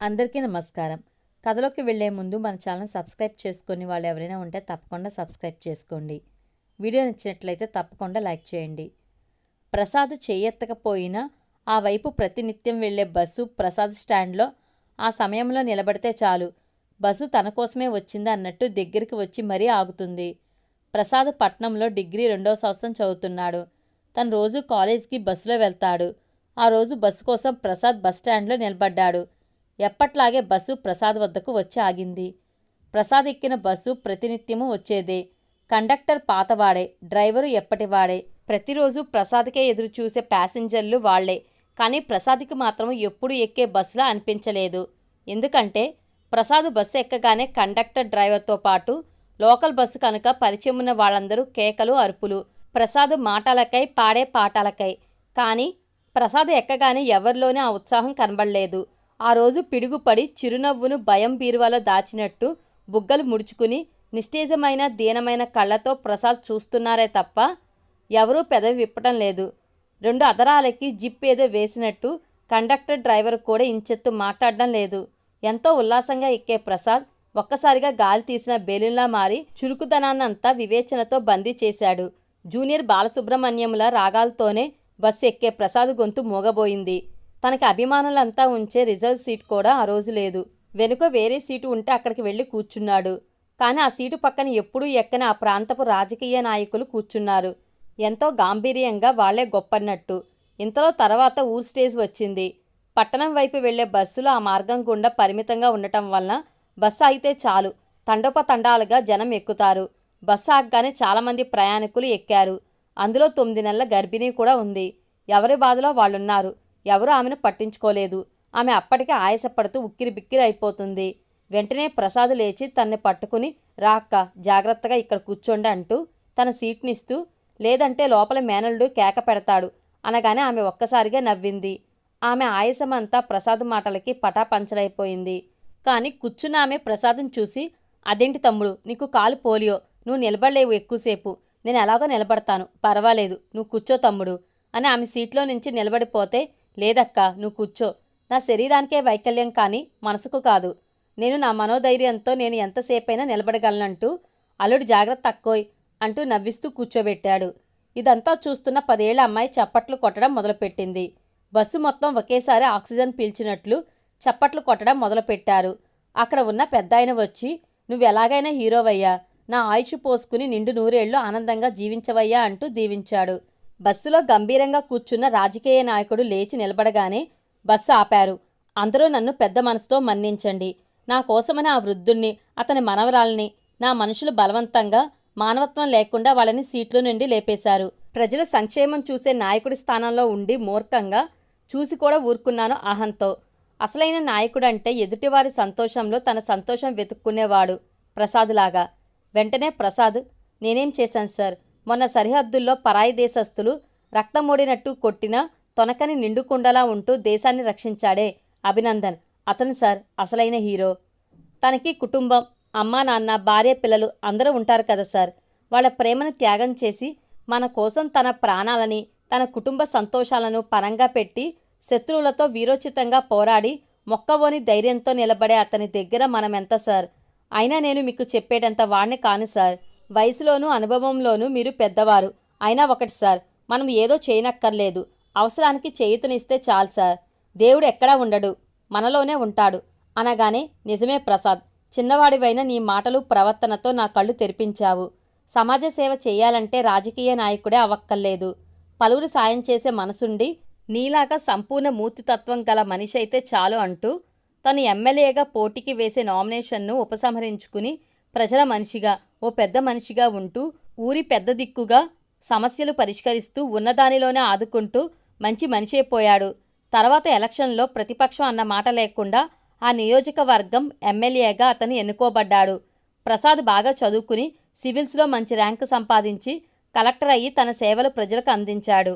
అందరికీ నమస్కారం. కథలోకి వెళ్ళే ముందు మన ఛానల్ సబ్స్క్రైబ్ చేసుకుని వాళ్ళు ఎవరైనా ఉంటే తప్పకుండా సబ్స్క్రైబ్ చేసుకోండి. వీడియో నచ్చినట్లయితే తప్పకుండా లైక్ చేయండి. ప్రసాద్ చేయెత్తకపోయినా ఆ వైపు ప్రతినిత్యం వెళ్ళే బస్సు ప్రసాద్ స్టాండ్లో ఆ సమయంలో నిలబడితే చాలు. బస్సు తన కోసమే వచ్చింది అన్నట్టు దగ్గరికి వచ్చి మరీ ఆగుతుంది. ప్రసాద్ పట్నంలో డిగ్రీ రెండవ సంవత్సరం చదువుతున్నాడు. తను రోజు కాలేజీకి బస్సులో వెళ్తాడు. ఆ రోజు బస్సు కోసం ప్రసాద్ బస్ స్టాండ్లో నిలబడ్డాడు. ఎప్పట్లాగే బస్సు ప్రసాద్ వద్దకు వచ్చి ఆగింది. ప్రసాద్ ఎక్కిన బస్సు ప్రతినిత్యము వచ్చేదే. కండక్టర్ పాతవాడే డ్రైవరు ఎప్పటివాడే. ప్రతిరోజు ప్రసాద్కే ఎదురు చూసే ప్యాసింజర్లు వాళ్ళే. కానీ ప్రసాద్కి మాత్రం ఎప్పుడు ఎక్కే బస్సులా అనిపించలేదు. ఎందుకంటే ప్రసాద్ బస్సు ఎక్కగానే కండక్టర్ డ్రైవర్తో పాటు లోకల్ బస్సు కనుక పరిచయం ఉన్న వాళ్ళందరూ కేకలు అరుపులు. ప్రసాద్ మాటలకై పాడే పాటలకై. కానీ ప్రసాద్ ఎక్కగానే ఎవరిలోనే ఆ ఉత్సాహం కనబడలేదు. ఆ రోజు పిడుగుపడి చిరునవ్వును భయం బీరువాలో దాచినట్టు బుగ్గలు ముడుచుకుని నిస్తేజమైన దీనమైన కళ్ళతో ప్రసాద్ చూస్తున్నారే తప్ప ఎవరూ పెదవి విప్పటం లేదు. రెండు అదరాలకి జిప్ ఏదో వేసినట్టు కండక్టర్ డ్రైవర్ కూడా ఇంచెత్తు మాట్లాడడం లేదు. ఎంతో ఉల్లాసంగా ఎక్కే ప్రసాద్ ఒక్కసారిగా గాలి తీసిన బెలూన్లా మారి చురుకుదనాన్నంతా వివేచనతో బందీ చేశాడు. జూనియర్ బాలసుబ్రహ్మణ్యముల రాగాలతోనే బస్సు ఎక్కే ప్రసాద్ గొంతు మూగబోయింది. తనకి అభిమానులంతా ఉంచే రిజర్వ్ సీట్ కూడా ఆ రోజు లేదు. వెనుక వేరే సీటు ఉంటే అక్కడికి వెళ్ళి కూర్చున్నాడు. కానీ ఆ సీటు పక్కన ఎప్పుడూ ఎక్కని ఆ ప్రాంతపు రాజకీయ నాయకులు కూర్చున్నారు. ఎంతో గాంభీర్యంగా వాళ్ళే గొప్పన్నట్టు. ఇంతలో తర్వాత ఊర్ స్టేజ్ వచ్చింది. పట్టణం వైపు వెళ్ళే బస్సులు ఆ మార్గం గుండా పరిమితంగా ఉండటం వలన బస్సు అయితే చాలు. తండోపతండాలుగా జనం ఎక్కుతారు. బస్సు ఆగ్గానే చాలామంది ప్రయాణికులు ఎక్కారు. అందులో తొమ్మిది నెలల గర్భిణీ కూడా ఉంది. ఎవరి బాధలో వాళ్ళున్నారు? ఎవరూ ఆమెను పట్టించుకోలేదు. ఆమె అప్పటికే ఆయాసపడుతూ ఉక్కిరి బిక్కిరి అయిపోతుంది. వెంటనే ప్రసాద్ లేచి తన్ని పట్టుకుని రాక్క జాగ్రత్తగా ఇక్కడ కూర్చోండి అంటూ తన సీట్నిస్తూ లేదంటే లోపల మేనల్డు కేక పెడతాడు అనగానే ఆమె ఒక్కసారిగా నవ్వింది. ఆమె ఆయాసమంతా ప్రసాద్ మాటలకి పటాపంచలైపోయింది. కానీ కూర్చున్న ఆమె ప్రసాదం చూసి అదేంటి తమ్ముడు నీకు కాలు పోలియో నువ్వు నిలబడలేవు ఎక్కువసేపు. నేను ఎలాగో నిలబడతాను. పర్వాలేదు నువ్వు కూర్చో తమ్ముడు అని ఆమె సీట్లో నుంచి నిలబడిపోతే లేదక్కా నువ్వు కూర్చో. నా శరీరానికే వైకల్యం కానీ మనసుకు కాదు. నేను నా మనోధైర్యంతో నేను ఎంతసేపైనా నిలబడగలనంటూ అల్లుడు జాగ్రత్త తక్కువై అంటూ నవ్విస్తూ కూర్చోబెట్టాడు. ఇదంతా చూస్తున్న పదేళ్ళ అమ్మాయి చప్పట్లు కొట్టడం మొదలుపెట్టింది. బస్సు మొత్తం ఒకేసారి ఆక్సిజన్ పీల్చినట్లు చప్పట్లు కొట్టడం మొదలుపెట్టారు. అక్కడ ఉన్న పెద్ద వచ్చి నువ్వు ఎలాగైనా హీరోవయ్యా. నా ఆయుష్ పోసుకుని నిండు నూరేళ్ళు ఆనందంగా జీవించవయ్యా అంటూ దీవించాడు. బస్సులో గంభీరంగా కూర్చున్న రాజకీయ నాయకుడు లేచి నిలబడగానే బస్సు ఆపారు. అందరూ నన్ను పెద్ద మనసుతో మన్నించండి. నా కోసమని ఆ వృద్ధుణ్ణి అతని మనవరాల్ని నా మనుషులు బలవంతంగా మానవత్వం లేకుండా వాళ్ళని సీట్ల నుండి లేపేశారు. ప్రజల సంక్షేమం చూసే నాయకుడి స్థానంలో ఉండి మూర్ఖంగా చూసి కూడా ఊరుకున్నాను అహంతో. అసలైన నాయకుడంటే ఎదుటివారి సంతోషంలో తన సంతోషం వెతుక్కునేవాడు ప్రసాద్లాగా. వెంటనే ప్రసాద్ నేనేం చేశాను సార్? మొన్న సరిహద్దుల్లో పరాయి దేశస్థులు రక్తమోడినట్టు కొట్టిన తొనకని నిండుకుండలా ఉంటూ దేశాన్ని రక్షించాడే అభినందన్. అతను సార్ అసలైన హీరో. తనకి కుటుంబం అమ్మా నాన్న భార్య పిల్లలు అందరూ ఉంటారు కదా సార్. వాళ్ళ ప్రేమను త్యాగం చేసి మన కోసం తన ప్రాణాలని తన కుటుంబ సంతోషాలను పరంగా పెట్టి శత్రువులతో వీరోచితంగా పోరాడి మొక్కవోని ధైర్యంతో నిలబడే అతని దగ్గర మనమెంత సార్? అయినా నేను మీకు చెప్పేటంత వాణ్ణి కాను సార్. వయసులోనూ అనుభవంలోనూ మీరు పెద్దవారు. అయినా ఒకటి సార్ మనం ఏదో చేయనక్కర్లేదు. అవసరానికి చేయుతనిస్తే చాలు సార్. దేవుడు ఎక్కడా ఉండడు మనలోనే ఉంటాడు. అనగానే నిజమే ప్రసాద్ చిన్నవాడివైన నీ మాటలు ప్రవర్తనతో నా కళ్ళు తెరిపించావు. సమాజ సేవ చేయాలంటే రాజకీయ నాయకుడే అవక్కర్లేదు. పలువురు సాయం చేసే మనసుండి నీలాగా సంపూర్ణ మూర్తితత్వం గల మనిషి అయితే చాలు అంటూ తను ఎమ్మెల్యేగా పోటీకి వేసే నామినేషన్ను ఉపసంహరించుకుని ప్రజల మనిషిగా ఓ పెద్ద మనిషిగా ఉంటూ ఊరి పెద్ద దిక్కుగా సమస్యలు పరిష్కరిస్తూ ఉన్నదానిలోనే ఆదుకుంటూ మంచి మనిషి అయిపోయాడు తర్వాత ఎలక్షన్లో ప్రతిపక్షం అన్న మాట లేకుండా ఆ నియోజకవర్గం ఎమ్మెల్యేగా అతను ఎన్నుకోబడ్డాడు. ప్రసాద్ బాగా చదువుకుని సివిల్స్లో మంచి ర్యాంకు సంపాదించి కలెక్టర్ అయ్యి తన సేవలు ప్రజలకు అందించాడు.